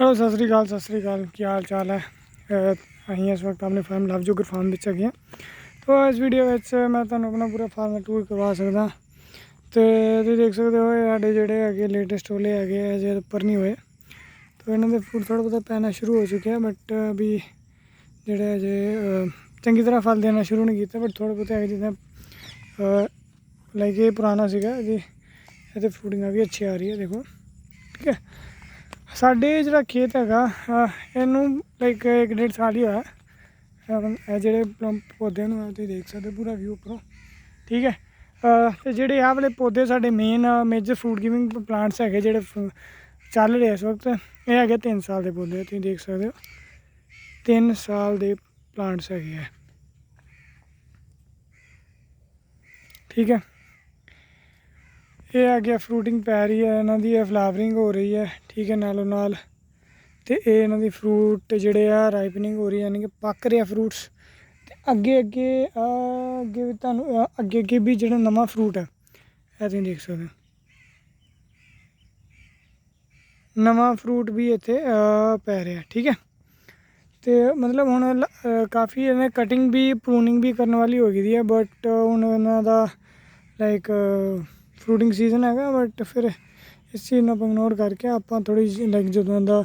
Hello Sat Sri Akal Sat Sri ਅਕਾਲ। ਕੀ ਹਾਲ ਚਾਲ ਹੈ? ਅਸੀਂ ਇਸ ਵਕਤ ਆਪਣੇ ਫਾਰਮ ਲਵ ਜੋਗਰ ਫਾਰਮ ਵਿੱਚ ਹੈਗੇ ਹਾਂ। ਤਾਂ ਇਸ ਵੀਡੀਓ ਵਿੱਚ ਮੈਂ ਤੁਹਾਨੂੰ ਆਪਣਾ ਪੂਰਾ ਫਾਰਮ ਦਾ ਟੂਰ ਕਰਵਾ ਸਕਦਾ। ਤੇ ਤੁਸੀਂ ਦੇਖ ਸਕਦੇ ਹੋ ਸਾਡੇ ਜਿਹੜੇ ਹੈਗੇ ਲੇਟੈਸਟ ਵਾਲੇ ਹੈਗੇ ਆ ਜੇ ਉੱਪਰ ਨਹੀਂ ਹੋਏ। ਤਾਂ ਇਹਨਾਂ ਦੇ ਫੂਡ ਥੋੜਾ ਬਹੁਤਾ ਪੈਣਾ ਸ਼ੁਰੂ ਹੋ ਚੁੱਕਿਆ ਬਟ ਵੀ ਜਿਹੜੇ ਅਜੇ ਅਹ, ਚੰਗੀ ਤਰ੍ਹਾਂ ਫਲ ਦੇਣਾ ਸ਼ੁਰੂ ਨਹੀਂ ਕੀਤਾ ਬਟ ਥੋੜਾ ਬਹੁਤਾ ਹੈਗੇ ਜਿੱਦਾਂ ਲਾਈਕ ਇਹ ਪੁਰਾਣਾ ਸੀਗਾ ਜੀ ਇਹਦੇ ਫਰੂਟਿੰਗ ਵੀ ਅੱਛੀ ਆ ਰਹੀ ਹੈ ਦੇਖੋ। ਠੀਕ ਹੈ? ਸਾਡੇ ਜਿਹੜਾ ਖੇਤ ਹੈਗਾ ਇਹਨੂੰ ਲਾਈਕ ਇੱਕ ਡੇਢ ਸਾਲ ਹੀ ਹੋਇਆ। ਇਹ ਜਿਹੜੇ ਪੌਦੇ ਨੂੰ ਆ ਤੁਸੀਂ ਦੇਖ ਸਕਦੇ ਹੋ ਪੂਰਾ ਵਿਊ ਉੱਪਰੋਂ। ਠੀਕ ਹੈ? ਅਹ ਤੇ ਜਿਹੜੇ ਆਹ ਵਾਲੇ ਪੌਦੇ ਸਾਡੇ main major food giving plants ਹੈਗੇ ਜਿਹੜੇ ਚੱਲ ਰਹੇ ਇਸ ਵਕਤ। ਇਹ ਹੈਗੇ 3 ਸਾਲ ਦੇ ਪੌਦੇ, ਤੁਸੀਂ ਦੇਖ ਸਕਦੇ ਹੋ। 3 ਸਾਲ ਦੇ ਪਲਾਂਟਸ ਹੈਗੇ ਆ। ਠੀਕ ਹੈ? ਇਹ ਆ ਗਿਆ ਫਰੂਟਿੰਗ ਪੈ ਰਹੀ ਹੈ, ਇਹਨਾਂ ਦੀ ਇਹ ਫਲਾਵਰਿੰਗ ਹੋ ਰਹੀ ਹੈ, ਠੀਕ ਹੈ ਨਾਲੋਂ ਨਾਲ। ਤੇ ਇਹ ਇਹਨਾਂ ਦੀ ਫਰੂਟ ਜਿਹੜੇ ਆ ਰਾਈਪਨਿੰਗ ਹੋ ਰਹੀ ਯਾਨੀ ਕਿ ਪੱਕ ਰਿਹਾ ਫਰੂਟਸ ਤੇ ਅੱਗੇ ਅੱਗੇ ਅੱਗੇ ਵੀ ਤੁਹਾਨੂੰ ਅੱਗੇ ਅੱਗੇ ਵੀ ਜਿਹੜਾ ਨਵਾਂ ਫਰੂਟ ਹੈ, ਇਹ ਤੁਸੀਂ ਦੇਖ ਸਕਦੇ ਹੋ। ਨਵਾਂ ਫਰੂਟ ਵੀ ਇੱਥੇ ਪੈ ਰਿਹਾ, ਠੀਕ ਹੈ। ਤੇ ਮਤਲਬ ਹੁਣ ਕਾਫੀ ਇਹਨੇ ਕਟਿੰਗ ਵੀ ਪ੍ਰੂਨਿੰਗ ਵੀ ਕਰਨ ਵਾਲੀ ਹੋ ਗਈ ਦੀ ਹੈ ਬਟ ਹੁਣ ਇਹਨਾਂ ਦਾ ਲਾਈਕ ਫਰੂਟਿੰਗ ਸੀਜ਼ਨ ਹੈਗਾ ਬਟ ਫਿਰ ਇਸ ਚੀਜ਼ ਨੂੰ ਆਪਾਂ ਇਗਨੋਰ ਕਰਕੇ ਆਪਾਂ ਥੋੜੀ ਲਾਈਕ ਜਦੋਂ ਦਾ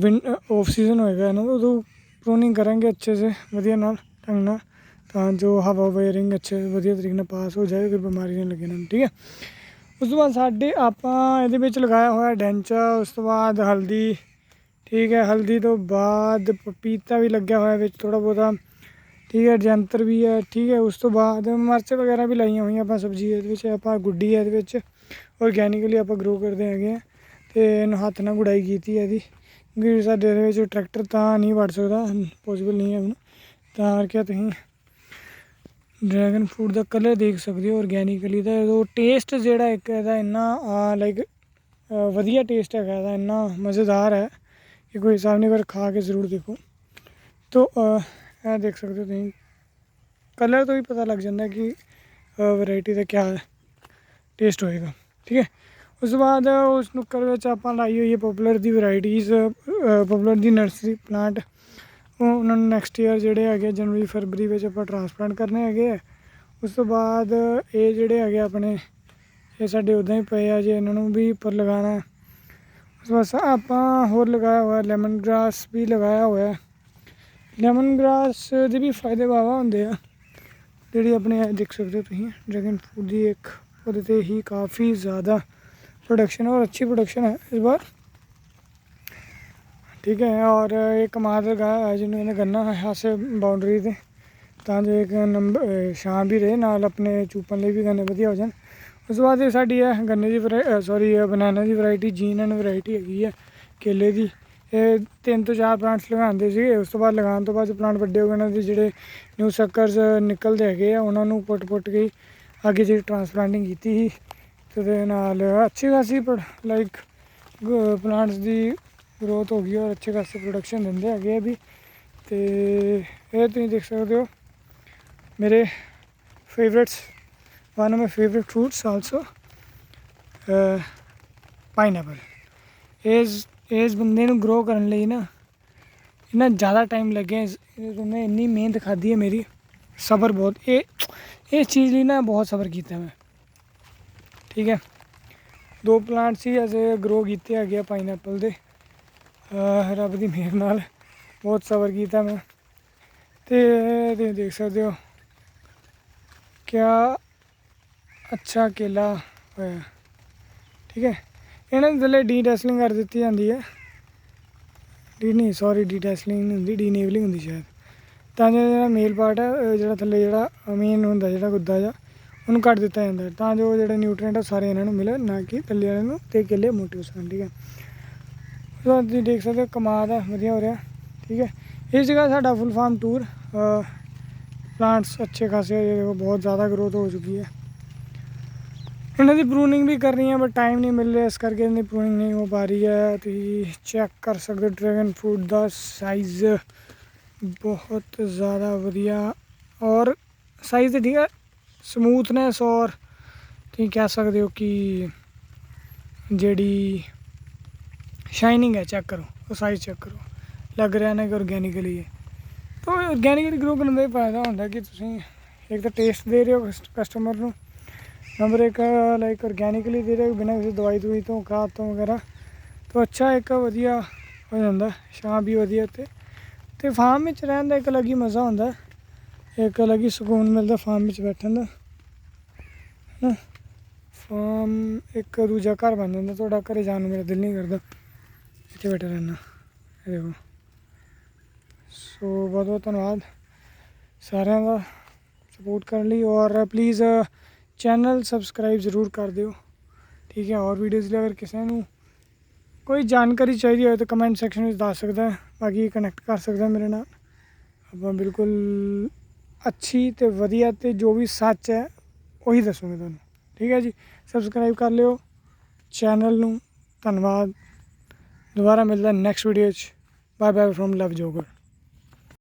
ਵਿਨ ਆਫ ਸੀਜ਼ਨ ਹੋਏਗਾ ਇਹਨਾਂ ਦਾ, ਉਦੋਂ ਪ੍ਰੂਨਿੰਗ ਕਰਾਂਗੇ ਅੱਛੇ ਸੇ, ਵਧੀਆ ਨਾਲ, ਢੰਗ ਨਾਲ, ਤਾਂ ਜੋ ਹਵਾ ਵੇਅਰਿੰਗ ਅੱਛੇ, ਵਧੀਆ ਤਰੀਕੇ ਨਾਲ ਪਾਸ ਹੋ ਜਾਏ, ਕੋਈ ਬਿਮਾਰੀ ਨਹੀਂ ਲੱਗੇ ਇਹਨਾਂ ਨੂੰ, ਠੀਕ ਹੈ? ਉਸ ਤੋਂ ਬਾਅਦ ਸਾਡੇ ਆਪਾਂ ਇਹਦੇ ਵਿੱਚ ਲਗਾਇਆ ਹੋਇਆ ਡੈਂਚਾ, ਉਸ ਤੋਂ ਬਾਅਦ ਹਲਦੀ, ਠੀਕ ਹੈ, ਹਲਦੀ ਤੋਂ ਬਾਅਦ ਪਪੀਤਾ ਵੀ ਲੱਗਿਆ ਹੋਇਆ ਵਿੱਚ ਥੋੜਾ ਬਹੁਤਾ। ਠੀਕ ਹੈ, ਜੰਤਰ ਵੀ ਹੈ, ਠੀਕ ਹੈ, ਉਸ ਤੋਂ ਬਾਅਦ ਮਿਰਚ ਵਗੈਰਾ ਵੀ ਲਾਈਆਂ ਹੋਈਆਂ ਆਪਾਂ ਸਬਜ਼ੀ ਇਹਦੇ ਵਿੱਚ, ਆਪਾਂ ਗੁੱਡੀ ਹੈ ਇਹਦੇ ਵਿੱਚ ਔਰਗੈਨਿਕਲੀ ਆਪਾਂ ਗਰੋ ਕਰਦੇ ਹੈਗੇ ਆ ਤੇ ਇਹਨੂੰ ਹੱਥ ਨਾਲ ਗੁਡਾਈ ਕੀਤੀ ਹੈ ਇਹਦੀ, ਕਿਉਂਕਿ ਸਾਡੇ ਇਹਦੇ ਵਿੱਚ ਟਰੈਕਟਰ ਤਾਂ ਨਹੀਂ ਵੜ ਸਕਦਾ ਪੋਸੀਬਲ ਨਹੀਂ ਹੈ ਹੁਣ, ਤਾਂ ਕਰਕੇ ਤੁਸੀਂ ਡਰੈਗਨ ਫਰੂਟ ਦਾ ਕਲਰ ਦੇਖ ਸਕਦੇ ਹੋ ਔਰਗੈਨਿਕਲੀ ਦਾ ਉਹ ਟੇਸਟ ਜਿਹੜਾ ਇੱਕ ਇਹਦਾ ਇੰਨਾ ਲਾਈਕ ਵਧੀਆ ਟੇਸਟ ਹੈਗਾ, ਇਹਦਾ ਇੰਨਾ ਮਜ਼ੇਦਾਰ ਹੈ ਕਿ ਕੋਈ ਹਿਸਾਬ ਨਹੀਂ, ਪਰ ਖਾ ਕੇ ਜ਼ਰੂਰ ਦੇਖੋ। ਤੋ ਇਹ ਦੇਖ ਸਕਦੇ ਹੋ ਤੁਸੀਂ। ਕਲਰ ਤੋਂ ਹੀ ਪਤਾ ਲੱਗ ਜਾਂਦਾ ਕਿ ਵੈਰਾਈਟੀ ਦਾ ਕਿਆ ਟੇਸਟ ਹੋਏਗਾ। ਠੀਕ ਹੈ? ਉਸ ਤੋਂ ਬਾਅਦ ਉਸ ਨੁੱਕਰ ਵਿੱਚ ਆਪਾਂ ਲਾਈ ਹੋਈ ਹੈ ਪਪੂਲਰ ਦੀ ਵੈਰਾਈਟੀਜ਼ ਪਪੂਲਰ ਦੀ ਨਰਸਰੀ ਪਲਾਂਟ ਉਹਨਾਂ ਨੂੰ ਨੈਕਸਟ ਈਅਰ ਜਿਹੜੇ ਹੈਗੇ ਜਨਵਰੀ, ਫਰਵਰੀ ਵਿੱਚ ਆਪਾਂ ਟ੍ਰਾਂਸਪਲਾਂਟ ਕਰਨੇ ਹੈਗੇ ਆ। ਉਸ ਤੋਂ ਬਾਅਦ ਇਹ ਜਿਹੜੇ ਹੈਗੇ ਆਪਣੇ, ਇਹ ਸਾਡੇ ਉਦਾਂ ਹੀ ਪਏ ਆ ਜੇ ਇਹਨਾਂ ਨੂੰ ਵੀ ਉੱਪਰ ਲਗਾਉਣਾ। ਉਸ ਤੋਂ ਬਾਅਦ ਆਪਾਂ ਹੋਰ ਲਗਾਇਆ ਹੋਇਆ ਲੈਮਨ ਗ੍ਰਾਸ ਵੀ ਲਗਾਇਆ ਹੋਇਆ। ਲੈਮਨ ਗ੍ਰਾਸ ਦੇ ਵੀ ਫਾਇਦੇ ਵਾਵਾ ਹੁੰਦੇ ਆ ਜਿਹੜੀ ਆਪਣੇ ਇਹ ਦੇਖ ਸਕਦੇ ਹੋ ਤੁਸੀਂ ਡਰੈਗਨ ਫੂਡ ਦੀ ਇੱਕ ਉਹਦੇ ਤੇ ਹੀ ਕਾਫੀ ਜ਼ਿਆਦਾ प्रोडक्शन है और अच्छी प्रोडक्शन है इस बार ठीक है और एक कमाल ਲਗਾਇਆ ਹੈ ਜਿਹਨੂੰ ਇਹਨੇ ਗੰਨਾ ਹੈ यहाँ से ਬਾਉਂਡਰੀ ਤੇ ਤਾਂ ਜੋ ਇੱਕ ਨੰਬਰ ਛਾਂ ਵੀ ਰਹੇ ਨਾਲ ਆਪਣੇ ਚੂਪਣ ਲਈ ਵੀ ਗੰਨੇ ਵਧੀਆ ਹੋ ਜਾਣ ਉਸ ਤੋਂ ਬਾਅਦ ਇਹ ਸਾਡੀ ਹੈ ਗੰਨੇ ਦੀ ਸੌਰੀ ਬਨਾਨਾ ਦੀ ਵੈਰਾਈਟੀ ਜੀਨ ਐਂਡ ਵੈਰਾਈਟੀ ਹੈਗੀ ਹੈ ਕੇਲੇ ਦੀ ਇਹ ਤਿੰਨ ਤੋਂ ਚਾਰ ਪਲਾਂਟਸ ਲਗਾਉਂਦੇ ਸੀਗੇ। ਉਸ ਤੋਂ ਬਾਅਦ ਲਗਾਉਣ ਤੋਂ ਬਾਅਦ ਪਲਾਂਟ ਵੱਡੇ ਹੋ ਗਏ, ਉਹਨਾਂ ਦੇ ਜਿਹੜੇ ਨਿਊ ਸੱਕਰਸ ਨਿਕਲਦੇ ਹੈਗੇ ਆ, ਉਹਨਾਂ ਨੂੰ ਪੁੱਟ ਪੁੱਟ ਕੇ ਅੱਗੇ ਜਿਹੜੀ ਟ੍ਰਾਂਸਪਲਾਂਟਿੰਗ ਕੀਤੀ ਸੀ। ਤੇ ਉਹਦੇ ਨਾਲ ਅੱਛੀ ਖਾਸੀ ਲਾਈਕ ਪਲਾਂਟਸ ਦੀ ਗਰੋਥ ਹੋ ਗਈ ਔਰ ਅੱਛੇ ਖਾਸੇ ਪ੍ਰੋਡਕਸ਼ਨ ਦਿੰਦੇ ਹੈਗੇ ਆ ਵੀ। ਤੇ ਇਹ ਤੁਸੀਂ ਦੇਖ ਸਕਦੇ ਹੋ, ਮੇਰੇ favourites one of my favourite fruits also pineapple ਇਸ ਇਸ ਬੰਦੇ ਨੂੰ ਗਰੋ ਕਰਨ ਲਈ ਨਾ ਇੰਨਾ ਜ਼ਿਆਦਾ ਟਾਈਮ ਲੱਗਿਆ ਇਸ ਨੇ ਇੰਨੀ ਮਿਹਨਤ ਖਾਧੀ ਹੈ ਮੇਰੀ, ਸਬਰ ਬਹੁਤ, ਇਹ, ਇਸ ਚੀਜ਼ ਲਈ ਨਾ ਬਹੁਤ ਸਬਰ ਕੀਤਾ ਮੈਂ। ਠੀਕ ਹੈ? ਦੋ ਪਲਾਂਟ ਸੀ, ਅਜੇ ਗਰੋ ਕੀਤੇ ਹੈਗੇ ਆ ਪਾਈਨਐਪਲ ਦੇ। ਰੱਬ ਦੀ ਮਿਹਰ ਨਾਲ ਬਹੁਤ ਸਬਰ ਕੀਤਾ ਮੈਂ। ਤੇ ਤੁਸੀਂ ਦੇਖ ਸਕਦੇ ਹੋ, ਕਿਆ ਅੱਛਾ ਕੇਲਾ ਹੋਇਆ। ਠੀਕ ਹੈ? ਇਹਨਾਂ ਦੇ ਥੱਲੇ ਡੀ ਟੈਸਲਿੰਗ ਕਰ ਦਿੱਤੀ ਜਾਂਦੀ ਹੈ। ਡੀ ਨਹੀਂ ਸੌਰੀ ਡੀ ਟੈਸਲਿੰਗ ਨਹੀਂ ਹੁੰਦੀ, ਡੀ ਨੇਵਲਿੰਗ ਹੁੰਦੀ ਸ਼ਾਇਦ। ਤਾਂ ਜੋ ਜਿਹੜਾ ਮੇਲ ਪਾਰਟ ਹੈ ਜਿਹੜਾ ਥੱਲੇ ਜਿਹੜਾ ਮੇਨ ਹੁੰਦਾ, ਜਿਹੜਾ ਗੁੱਦਾ ਜਿਹਾ, ਉਹਨੂੰ ਕੱਟ ਦਿੱਤਾ ਜਾਂਦਾ ਤਾਂ ਜੋ ਜਿਹੜੇ ਨਿਊਟ੍ਰੀਐਂਟ ਆ ਸਾਰੇ ਇਹਨਾਂ ਨੂੰ ਮਿਲਣ ਨਾ ਕਿ ਥੱਲੇ ਵਾਲੇ ਨੂੰ ਤੇ ਕੇਲੇ ਮੋਟੇ ਹੋ ਸਕਣ ਠੀਕ ਹੈ। ਸੋ ਤੁਸੀਂ ਦੇਖ ਸਕਦੇ ਹੋ ਕਮਾਲ ਹੈ, ਵਧੀਆ ਹੋ ਰਿਹਾ, ਠੀਕ ਹੈ। ਇਸ ਜਗ੍ਹਾ ਸਾਡਾ ਫੁੱਲ ਫਾਰਮ ਟੂਰ ਪਲਾਂਟਸ ਅੱਛੇ ਖਾਸੇ ਹੈ ਦੇਖੋ ਬਹੁਤ ਜ਼ਿਆਦਾ ਗਰੋਥ ਹੋ। ਚੁੱਕੀ ਇਹਨਾਂ ਦੀ ਪ੍ਰੂਨਿੰਗ ਵੀ ਕਰਨੀ ਹੈ ਬਟ ਟਾਈਮ ਨਹੀਂ ਮਿਲ ਰਿਹਾ, ਇਸ ਕਰਕੇ ਇਹਨਾਂ ਦੀ ਪ੍ਰੂਨਿੰਗ ਨਹੀਂ ਹੋ ਪਾ ਰਹੀ ਹੈ। ਤੁਸੀਂ ਚੈੱਕ ਕਰ ਸਕਦੇ ਹੋ ਡਰੈਗਨ ਫਰੂਟ ਦਾ ਸਾਈਜ਼ ਬਹੁਤ ਜ਼ਿਆਦਾ ਵਧੀਆ ਔਰ ਸਾਈਜ਼ ਠੀਕ ਹੈ ਸਮੂਥਨੈਸ ਔਰ ਤੁਸੀਂ ਕਹਿ ਸਕਦੇ ਹੋ ਕਿ ਜਿਹੜੀ ਸ਼ਾਈਨਿੰਗ ਹੈ ਚੈੱਕ ਕਰੋ, ਉਹ ਸਾਈਜ਼ ਚੈੱਕ ਕਰੋ। ਲੱਗ ਰਿਹਾ ਨਾ ਕਿ ਆਰਗੈਨਿਕਲੀ ਹੈ। ਤਾਂ ਆਰਗੈਨਿਕਲੀ ਗਰੋ ਕਰਨ ਦਾ ਫਾਇਦਾ ਹੁੰਦਾ ਕਿ ਤੁਸੀਂ ਇੱਕ ਤਾਂ ਟੇਸਟ ਦੇ ਰਹੇ ਹੋ ਕਸਟਮਰ ਨੂੰ। ਨੰਬਰ ਇੱਕ ਲਾਈਕ ਔਰਗੈਨਿਕਲੀ ਦੇ ਰਹੇ ਹੋ ਬਿਨਾਂ ਕਿਸੇ ਦਵਾਈ ਦਵਾਈ ਤੋਂ, ਖਾਦ ਤੋਂ ਵਗੈਰਾ। ਤੋਂ ਅੱਛਾ ਇੱਕ ਵਧੀਆ ਹੋ ਜਾਂਦਾ, ਛਾਂ ਵੀ ਵਧੀਆ ਤੇ। ਤੇ ਫਾਰਮ ਵਿੱਚ ਰਹਿਣ ਦਾ ਇੱਕ ਅਲੱਗ ਹੀ ਮਜ਼ਾ ਹੁੰਦਾ। ਇੱਕ ਅਲੱਗ ਹੀ ਸਕੂਨ ਮਿਲਦਾ ਫਾਰਮ ਵਿੱਚ ਬੈਠਣ ਦਾ। ਨਾ ਫਾਰਮ ਇੱਕ ਦੂਜਾ ਘਰ ਬਣ ਜਾਂਦਾ, ਤੁਹਾਡਾ ਘਰੇ ਜਾਣ ਨੂੰ ਮੇਰਾ ਦਿਲ ਨਹੀਂ ਕਰਦਾ। ਇੱਥੇ ਬੈਠਾ ਰਹਿਣਾ, ਇਹ ਦੇਖੋ। ਸੋ ਬਹੁਤ ਬਹੁਤ ਧੰਨਵਾਦ ਸਾਰਿਆਂ ਦਾ ਸਪੋਰਟ ਕਰਨ ਲਈ। ਔਰ ਪਲੀਜ਼ ਚੈਨਲ ਸਬਸਕ੍ਰਾਈਬ ਜ਼ਰੂਰ ਕਰ ਦਿਓ। ਠੀਕ ਹੈ, ਹੋਰ ਵੀਡੀਓਜ਼ ਲਈ ਅਗਰ ਕਿਸੇ ਨੂੰ ਕੋਈ ਜਾਣਕਾਰੀ ਚਾਹੀਦੀ ਹੋਵੇ ਤਾਂ ਕਮੈਂਟ ਸੈਕਸ਼ਨ ਵਿੱਚ ਦੱਸ ਸਕਦਾ ਹੈ। ਬਾਕੀ ਕਨੈਕਟ ਕਰ ਸਕਦਾ ਮੇਰੇ ਨਾਲ। ਆਪਾਂ ਬਿਲਕੁਲ ਅੱਛੀ ਤੇ ਵਧੀਆ ਤੇ ਜੋ ਵੀ ਸੱਚ ਹੈ, ਉਹੀ ਦੱਸੂਗੇ ਤੁਹਾਨੂੰ। ਠੀਕ ਹੈ ਜੀ ਸਬਸਕ੍ਰਾਈਬ ਕਰ ਲਿਓ ਚੈਨਲ ਨੂੰ। ਧੰਨਵਾਦ। ਦੁਬਾਰਾ ਮਿਲਦਾ ਨੈਕਸਟ ਵੀਡੀਓ 'ਚ ਬਾਏ ਬਾਏ ਫਰੋਮ ਲਵ ਜੋਗਰ